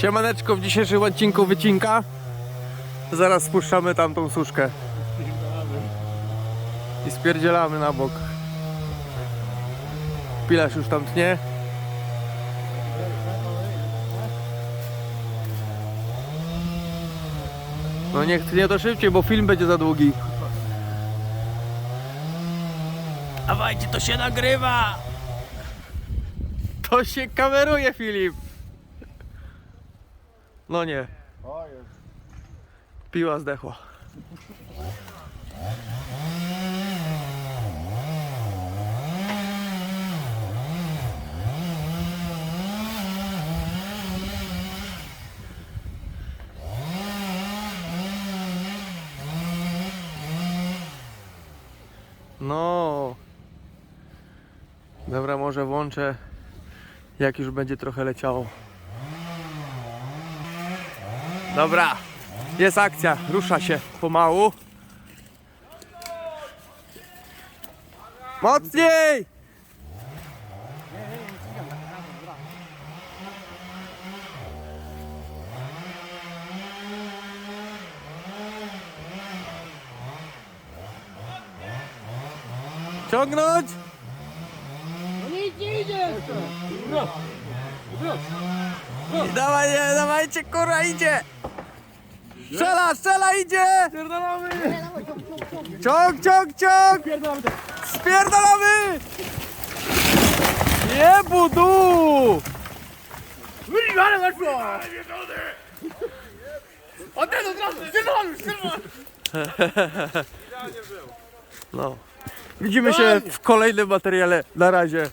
Siemaneczko w dzisiejszym odcinku wycinka. Zaraz spuszczamy tamtą suszkę. I spierdzielamy na bok. Pilarz już tam tnie. No niech tnie to szybciej, bo film będzie za długi. Dawajcie, to się nagrywa! To się kameruje, Filip! No nie. Piła zdechła. No. Dobra, może włączę jak już będzie trochę leciało. Dobra, jest akcja, rusza się pomału. Mocniej! Ciągnąć! I Dawaj, nie, dawajcie, kurwa, idzie! Strzela, strzela, idzie! Ciąg, ciąg, ciąg! Spierdalamy! Nie budu! No. Widzimy się w kolejnym materiale. Na razie.